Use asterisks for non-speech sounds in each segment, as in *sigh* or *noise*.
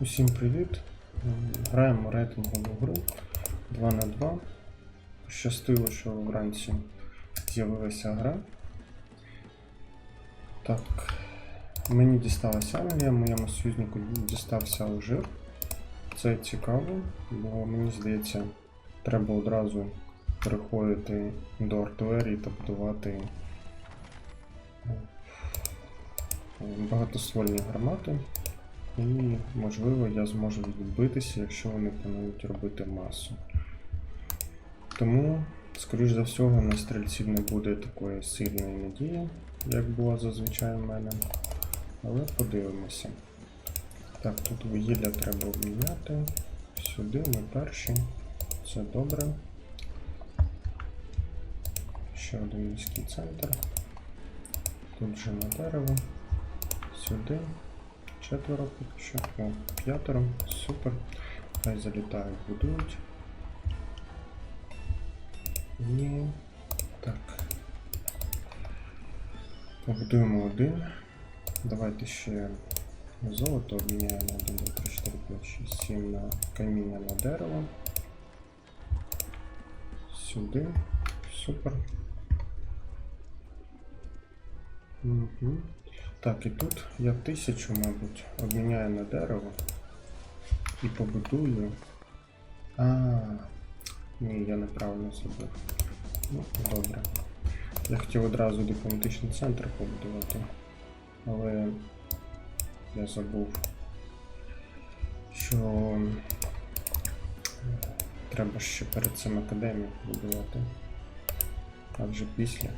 Усім привіт! Граємо рейтингову гру 2 на 2. Щастило, що вранці з'явилася гра. Так, мені дісталася Англія, моєму союзнику дістався Алжир. Це цікаво, бо мені здається, треба одразу переходити до артилерії та будувати е, багатоствольні гармати. І, можливо, я зможу відбитися, якщо вони планують робити масу. Тому, скоріш за всього, на стрільців не буде такої сильної надії, як була зазвичай в мене. Але подивимося. Так, тут вугілля треба обміняти. Сюди ми перші. Це добре. Ще один міський центр. Тут же на дерево. Сюди. Четверо поки що. О, п'ятеро. Супер. Хай залітають, будують. І так. Побудуємо один. Давайте ще золото обміняємо 1, 2, 3, 4, 5, 6, 7 на каміння на дерево. Сюди. Супер. Угу. Так, і тут я тисячу, мабуть, обміняю на дерево і побудую. А, ні, я неправильно зробив. Ну, добре. Я хотів одразу дипломатичний центр побудувати, але я забув, що е, треба ще перед цим академію побудувати. А вже після.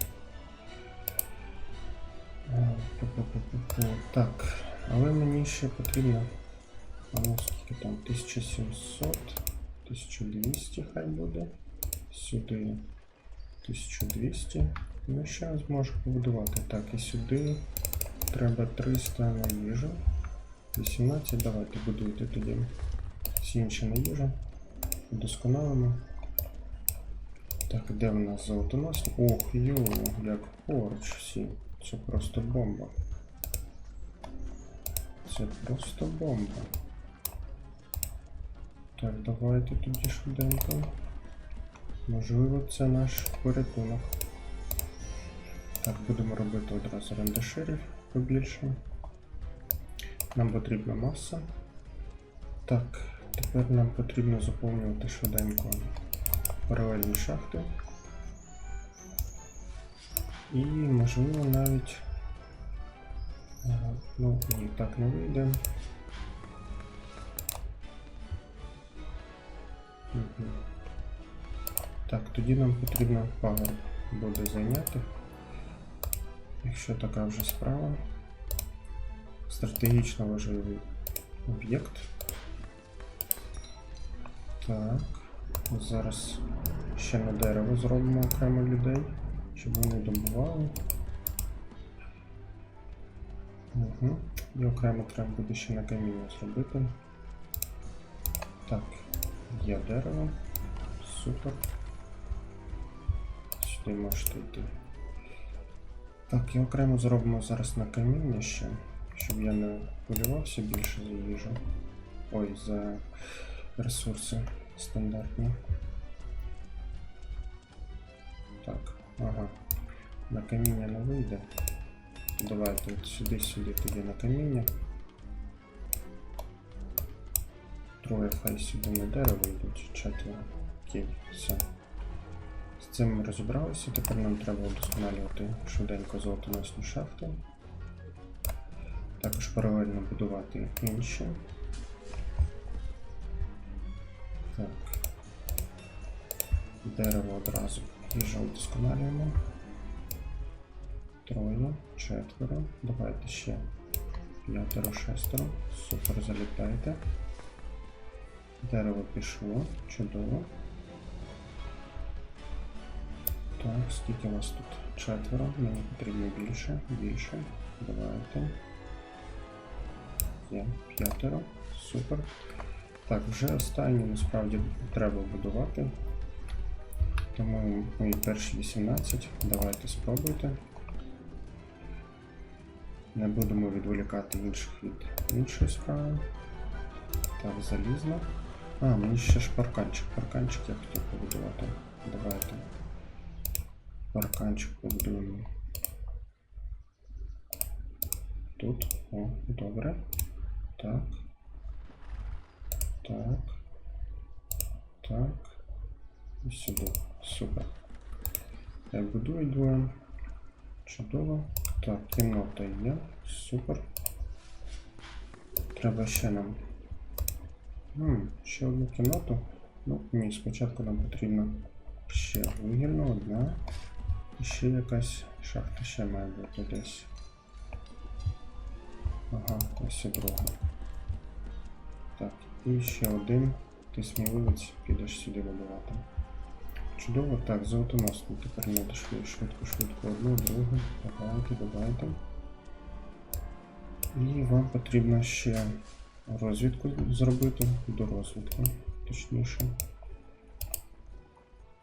Е. Так, але мені ще потрібно. Ну там? 1700, 1200 хай буде. Сюди 1200. Ну, ще зможу побудувати. Так, і сюди треба 300 на їжу. 18, давайте будуйте тоді. Всі інші на їжу. Удосконалимо. Так, де в нас золотоносні? Ох, йо, як поруч всі. Це просто бомба. Це просто бомба. Так, давайте тоді швиденько. Можливо, це наш порятунок. Так, будемо робити одразу рендеширів побільше. Нам потрібна маса. Так, тепер нам потрібно заповнювати швиденько паралельні шахти. І можливо навіть. е, Ну, ні, так не вийде. Мгм. Так, тоді нам потрібно пагорб буде зайняти. Якщо така вже справа. Стратегічно важливий об'єкт. Так. Зараз ще на дерево зробимо окремо людей, щоб вони добували. Угу. І окремо треба буде ще на каміння зробити. Так, є дерево. Супер. Сюди можете йти. Так, і окремо зробимо зараз на каміння ще, щоб я не хвилювався більше за їжу. Ой, за ресурси стандартні. Так, ага. На каміння не вийде. Давайте от сюди-сюди тоді на каміння. Троє хай сюди на дерево йдуть, четверо. Окей, все. З цим ми розібралися, тепер нам треба удосконалювати швиденько золотоносні шахти. Також паралельно будувати інші. Так. Дерево одразу. Їжа удосконалюємо. Троє, четверо. Давайте ще п'ятеро, шестеро. Супер, залітайте. Дерево пішло. Чудово. Так, скільки у вас тут? Четверо. Мені потрібно більше, більше. Давайте. Є п'ятеро. Супер. Так, вже останнє насправді треба будувати. Тому мої перші 18. Давайте спробуйте. Не будемо відволікати інших від іншої справи. Так, залізно. А, мені ще ж парканчик. Парканчик я хотів побудувати. Давайте. Парканчик побудуємо. Тут. О, добре. Так. Так. Так. І сюди. Супер. Так, будую двоє. Чудово. Так, кімната є. Супер. Треба ще нам. М, ще одну кімнату. Ну, ні, спочатку нам потрібно ще вугільна одна. І ще якась шахта ще має бути десь. Ага, ось і друга. Так, і ще один. Ти сміливець, підеш сюди будувати. Чудово, так, золотоносний. Тепер не дошли швидко, швидко одну, другу. Давайте, давайте. І вам потрібно ще розвідку зробити до розвідки, точніше.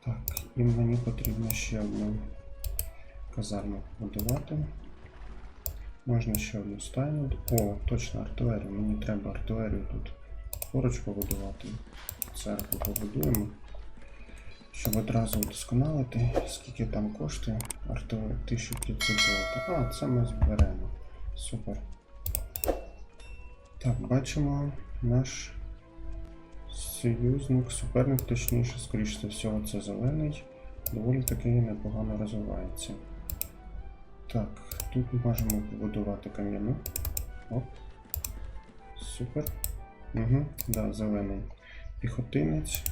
Так, і мені потрібно ще одну казарму будувати. Можна ще одну стайню. О, точно артилерію. Мені треба артилерію тут поруч побудувати. Церкву побудуємо. Щоб одразу удосконалити, скільки там коштує артилерія 1500 золота. А, це ми зберемо. Супер. Так, бачимо наш союзник, суперник, точніше, скоріше за всього, це зелений. Доволі таки непогано розвивається. Так, тут можемо побудувати кам'яну. Оп. Супер. Угу, да, зелений. Піхотинець.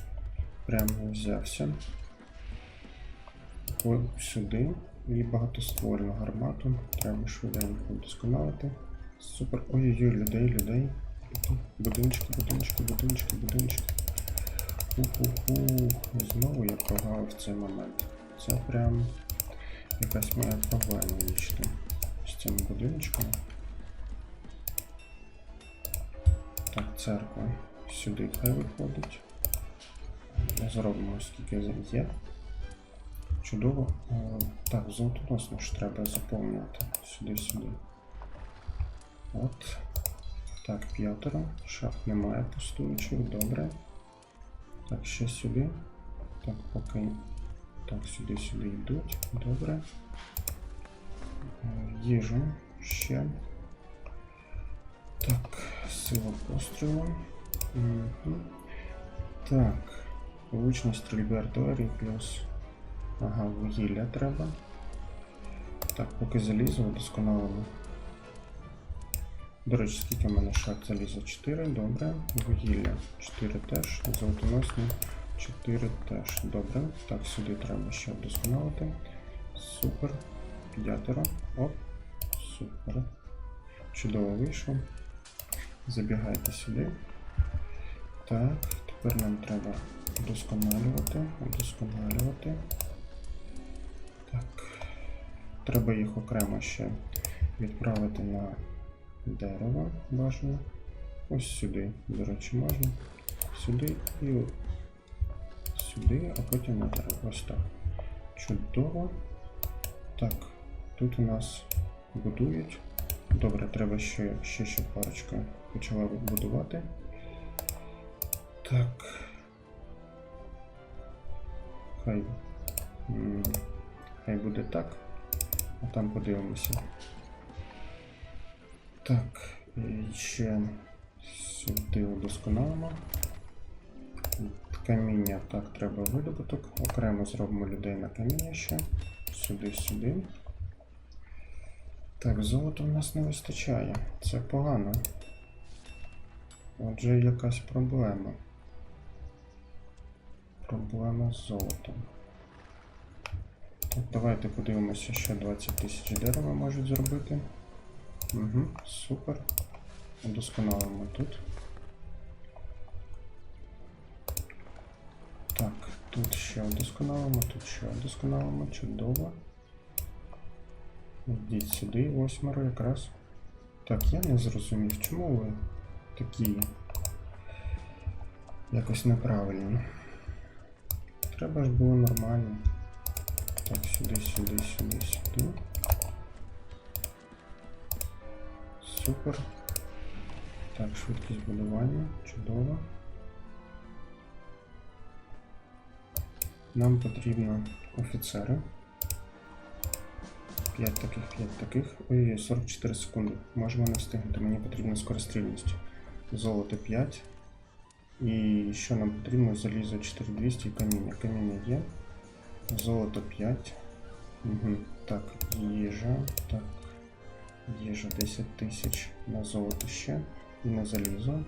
Прямо взявся. Сюди. І багатоствольну гармату. Треба швиденько вдосконалити. Супер. Ой-ой-ой, людей, людей. Будинчики, будинчики, будинчики, будинчики. Уху-ху. Знову я прогав в цей момент. Це прям якась моя проблема вічна з цими будиночками. Так, церква сюди хай виходить. Зробимо скільки є. Чудово. О, Так, золотоносну ж треба заповнювати. Сюди-сюди. От. Так, п'ятеро. Шахт немає пустуючих, добре. Так, ще сюди. Так, поки. Так, сюди, сюди йдуть. Добре. Е, Їжу ще. Так, сила пострілу. Мгм. Так. Влучність стрільби артилерії плюс. Ага, вугілля треба. Так, поки залізо вдосконалимо. До речі, скільки в мене шахт заліза? 4, добре. Вугілля 4 теж. Золотоносні 4 теж. Добре. Так, сюди треба ще вдосконалити. Супер. П'ятеро. Оп. Супер. Чудово вийшло. Забігайте сюди. Так, тепер нам треба вдосконалювати, вдосконалювати. Так. Треба їх окремо ще відправити на дерево бажано. Ось сюди, до речі, можна. Сюди і сюди, а потім на дерево. Ось так. Чудово. Так, тут у нас будують. Добре, треба ще, ще, ще парочка почала будувати. Так. Хай. Хай буде так. А там подивимося. Так, і ще сюди удосконалимо. Каміння, так, треба видобуток. Окремо зробимо людей на каміння ще. Сюди, сюди. Так, золота в нас не вистачає. Це погано. Отже, якась проблема. Проблема з золотом. Так, давайте подивимося, що 20 тисяч дерева можуть зробити. Угу, супер. Удосконалимо тут. Так, тут ще удосконалимо, тут ще удосконалимо, чудово. Йдіть сюди, восьмеро якраз. Так, я не зрозумів, чому ви такі якось неправильні. Треба ж було нормально. Так, сюди, сюди, сюди, сюди. Супер. Так, швидкість будування. Чудово. Нам потрібно офіцери. 5 таких, 5 таких. Ой, 44 секунди. Можемо не встигнути. Мені потрібна скорострільність. Золото 5. І що нам потрібно? Залізо 4200 і каміння. Каміння є. Золото 5. Угу. Так, їжа. Так. Їжа 10 тисяч на золото ще. І на залізо.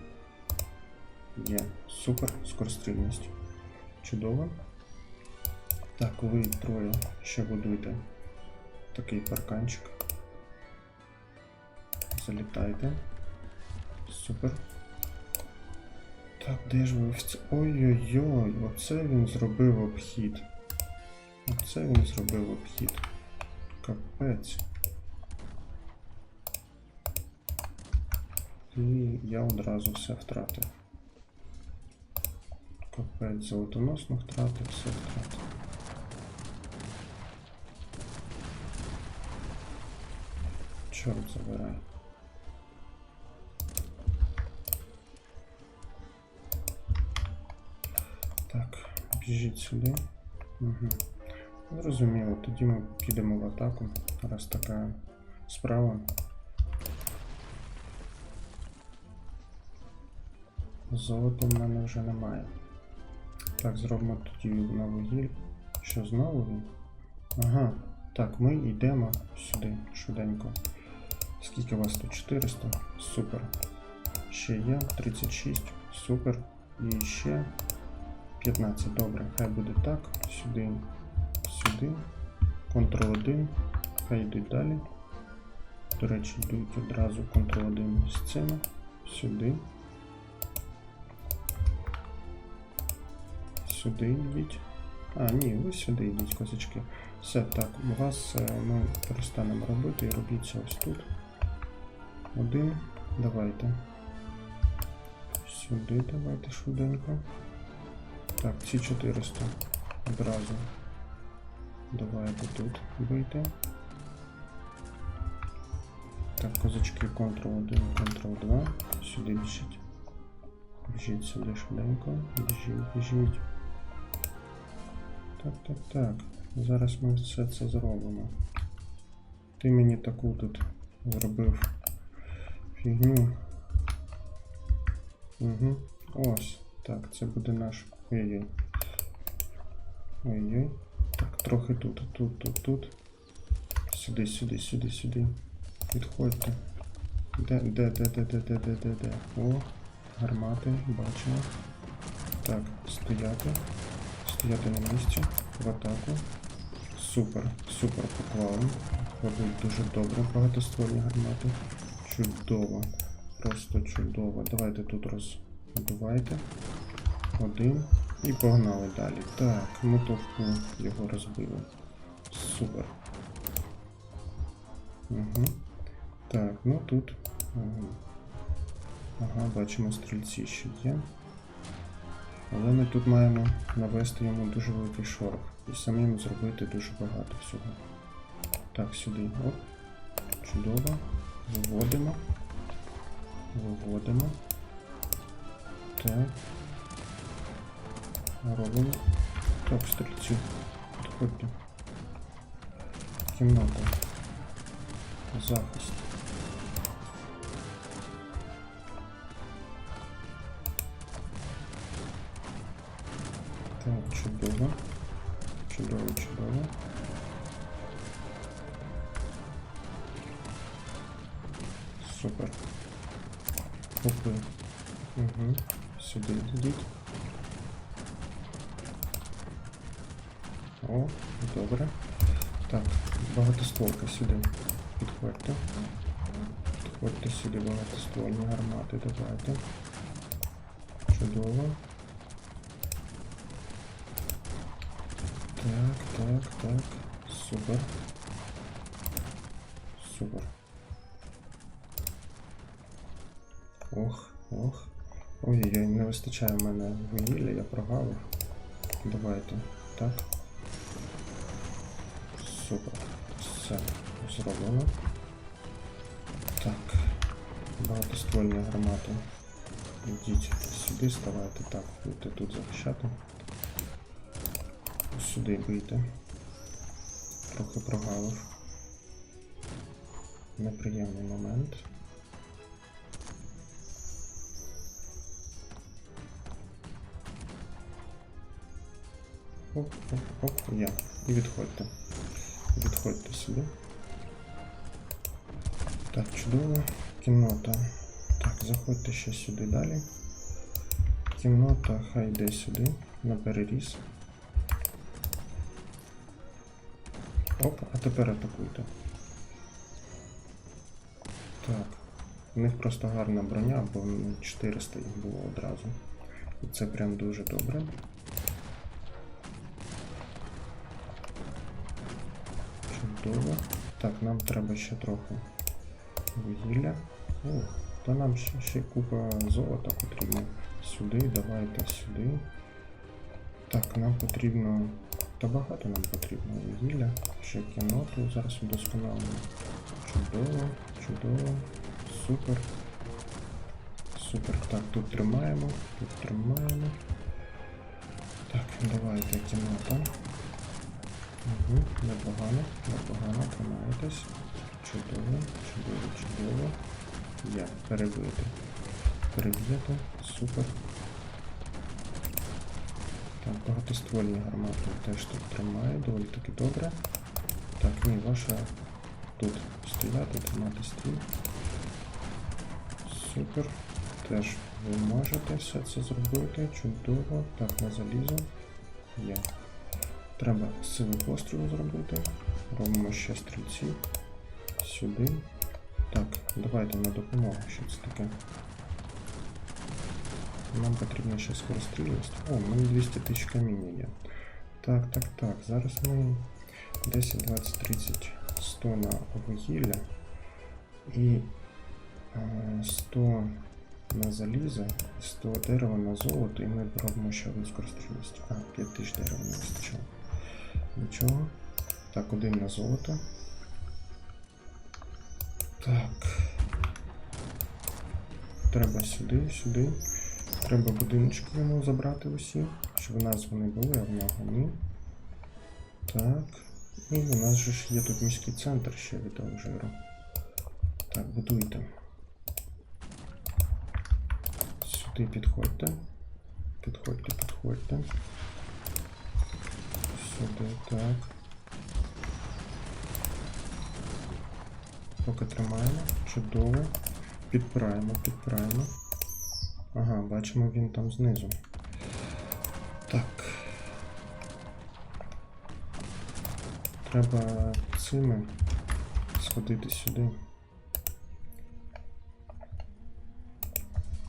Є. Супер. Скорострільність. Чудово. Так, ви троє ще будуйте такий парканчик. Залітайте. Супер. Так, де ж ви. Ой-ой-ой, оце він зробив обхід. Оце він зробив обхід. Капець. І я одразу все втратив. Капець, золотоносну втратив, все втратив. Чорт забирай. Так, біжіть сюди. Угу. Зрозуміло, тоді ми підемо в атаку. Раз така справа. Золота в мене вже немає. Так, зробимо тоді на вугіль. Що знову? Ага. Так, ми йдемо сюди швиденько. Скільки у вас тут? 400? Супер. Ще є 36. Супер. І ще 15. Добре, хай буде так. Сюди, сюди. Ctrl 1. Хай йдуть далі. До речі, йдуть одразу Ctrl 1 з цими. Сюди. Сюди йдіть. А, ні, ви сюди йдіть, козачки. Все, так, у вас е, ми перестанемо робити і робіть це ось тут. Один. Давайте. Сюди давайте швиденько. Так, ці 400 одразу. Давайте тут вийти. Так, козачки Ctrl-1, Ctrl-2. Сюди біжіть. Біжіть сюди швиденько. Біжіть, біжіть. Так, так, так. Зараз ми все це зробимо. Ти мені таку тут зробив фігню. Угу. Ось. Так, це буде наш. Ой-ой. Ой-ой. Так, трохи тут, тут, тут, тут. Сюди, сюди, сюди, сюди. Підходьте. Де, де, де, де, де, де, де, де. О, гармати, бачимо. Так, стояти. Стояти на місці. В атаку. Супер, супер поклали. Ходить дуже добре, багатоствольні гармати. Чудово. Просто чудово. Давайте тут роздувайте. Один. І погнали далі. Так, ми товпу його розбили. Супер. Угу. Так, ну тут. Ага, бачимо стрільці ще є. Але ми тут маємо навести йому дуже великий шорох і самим зробити дуже багато всього. Так, сюди. Оп. Чудово. Виводимо. Виводимо. Так. Робимо. Так, стрільці. Підходьте. Кімната. Захист. Підходьте. Підходьте сюди багатоствольні гармати, давайте. Чудово. Так, так, так. Супер. Супер. Ох, ох. Ой-ой-ой, не вистачає в мене вугілля, я прогавив. Давайте. Так. Супер. Все, зроблено. Так. багатоствольні гармати. Йдіть сюди, ставайте так, будете тут захищати. Сюди бийте. Трохи прогалив. Неприємний момент. Оп, оп, оп, я. І відходьте. Відходьте сюди. Так, чудово. Кімната. Так, заходьте ще сюди далі. Кімната хай йде сюди, на переріз. Оп, а тепер атакуйте. Так. У них просто гарна броня, бо ну, 400 їх було одразу. І це прям дуже добре. Чудово. Так, нам треба ще трохи вугілля. О, та нам ще, ще купа золота потрібно. Сюди, давайте сюди. Так, нам потрібно. Та багато нам потрібно вугілля. Ще кіноту зараз удосконалимо. Чудово, чудово, супер. Супер. Так, тут тримаємо, тут тримаємо. Так, давайте кінота. Угу, непогано, непогано, тримаєтесь. Чудово, чудово, чудово. Я перебити. Переб'єте. Супер. Так, багатоствольні гармати теж тут тримає, доволі таки добре. Так, ні, ваша тут стояти, тримати стрій. Супер. Теж ви можете все це зробити. Чудово. Так, на залізо. Є. Треба сили пострілу зробити. Робимо ще стрільців. Сюди. Так, давайте на допомогу. Що це таке? Нам потрібно ще скорострільність. О, у мене 200 тисяч каміння є. Так, так, так. Зараз ми 10, 20, 30, 100 на вугілля і е, 100 на залізо, 100 дерева на золото, і ми робимо ще одну скорострільність. А, 5 тисяч дерева не вистачало. Нічого. Так, один на золото. Так. Треба сюди, сюди. Треба будиночки йому забрати усі, щоб у нас вони були, а в нього ні. Так. І у нас же ж є тут міський центр ще від Алжиру. Так, будуйте. Сюди підходьте. Підходьте, підходьте. Сюди, так. Поки тримаємо. Чудово. Підпираємо, підпираємо. Ага, бачимо він там знизу. Так. Треба цими сходити сюди.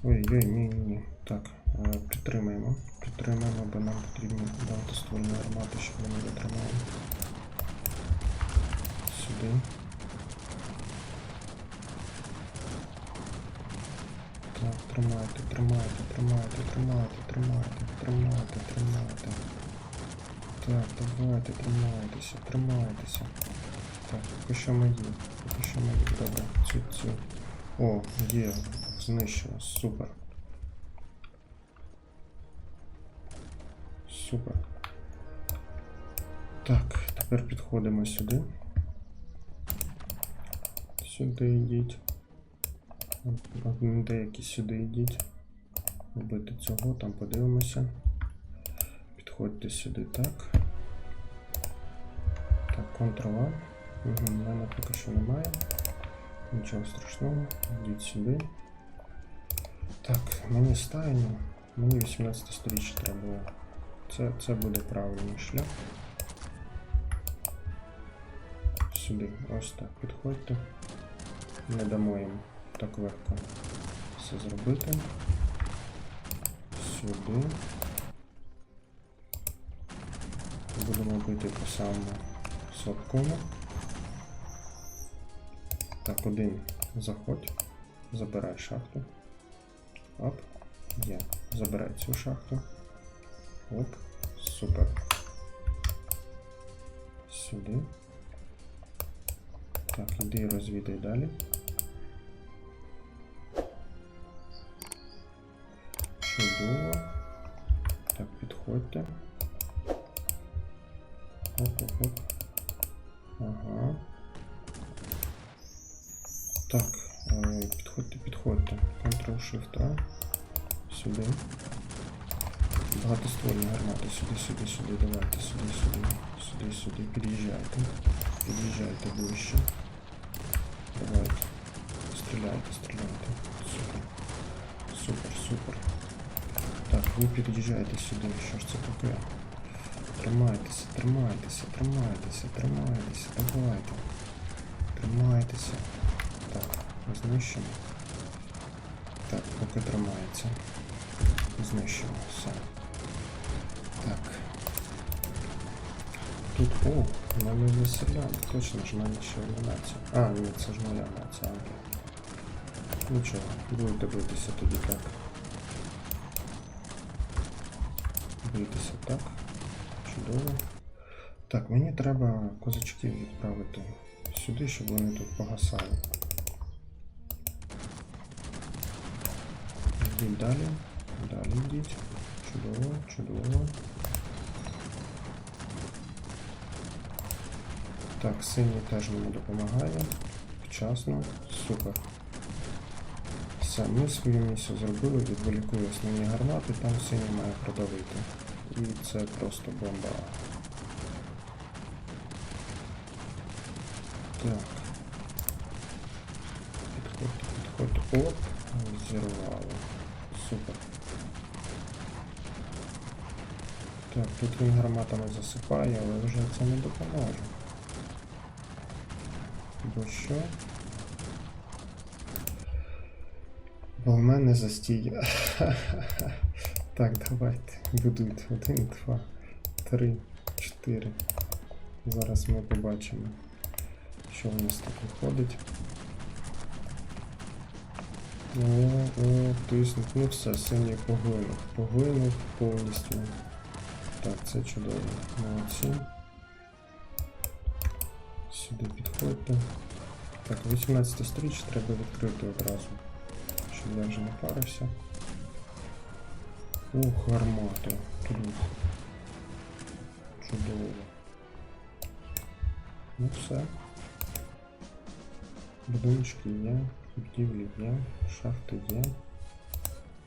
Ой-ой, ні, ні, ні. Так, е, підтримаємо. Підтримаємо, бо нам потрібні багатоствольні армати, щоб вони витримали. Сюди. Так, тримайте, тримайте, тримайте, тримайте, тримайте, тримайте, тримайте. Так, давайте, тримайтеся, тримайтеся. Так, поки що мої, поки що мої, добре, цю, цю. О, є, знищено, супер. Супер. Так, тепер підходимо сюди. Сюди йдіть. Деякі сюди йдіть. Вбити цього, там подивимося. Підходьте сюди так. Так, Ctrl-A. Угу, мене поки що немає. Нічого страшного. Йдіть сюди. Так, мені стайню. Мені 18 сторіччя треба. Це, це буде правильний шлях. Сюди, ось так, підходьте. Не дамо їм так легко все зробити. Сюди. Будемо бити по самому слабкому. Так, один заходь, забирай шахту. Оп, є. Забирай цю шахту. Оп, супер. Сюди. Так, іди розвідай далі. Чудово. Так, підходьте. Оп-оп-оп. Ага. Так, е, підходьте, підходьте. Ctrl-Shift A. Сюди. Багатоствольні гармати. Сюди, сюди, сюди. Давайте, сюди, сюди. Сюди, сюди. Під'їжджайте. Під'їжджайте ближче. Давайте. Стріляйте, стріляйте. Супер. Супер, супер. Так, ви під'їжджайте сюди. Що ж це таке? Тримайтеся, тримайтеся, тримайтеся, тримайтеся, давайте. Тримайтеся. Так, знищимо. Так, поки тримається. Знищимо все. Так. Тут, о, в мене є селян. Точно ж в мене ще одна нація. А, ні, це ж моя нація. окей. Нічого, будете битися тоді так. Битися так. Чудово. Так, мені треба козачків відправити сюди, щоб вони тут погасали. Йдіть далі. Далі йдіть. Чудово, чудово. Так, синій теж мені допомагає. Вчасно. Супер. Все, ми свою місію зробили, відволікли основні гармати, там синій має продавити. І це просто бомба. Так. Підходьте, підходьте. Оп, зірвало. Супер. Так, тут він гарматами засипає, але вже це не допоможе. Бо що? Бо в мене застій. *laughs* Так, давайте. Будуть. Один, два, три, чотири. Зараз ми побачимо, що в нас тут виходить. О, о, тиснуть. Ну все, синій поглинув. Поглинув повністю. Так, це чудово. Молодці. Сюди підходьте. Так, 18 сторіч треба відкрити одразу. Я вже не парився. Ух, гармати. Тут. Чудово. Ну все. Будиночки є, будівлі є, шахти є.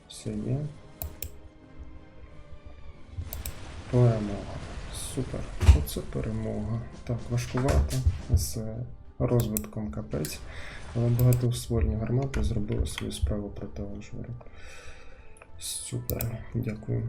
Все є. Перемога. Супер. Оце перемога. Так, важкувато з розвитком капець. Але багатоствольні гармати зробили свою справу проти Алжира. Супер. Дякую.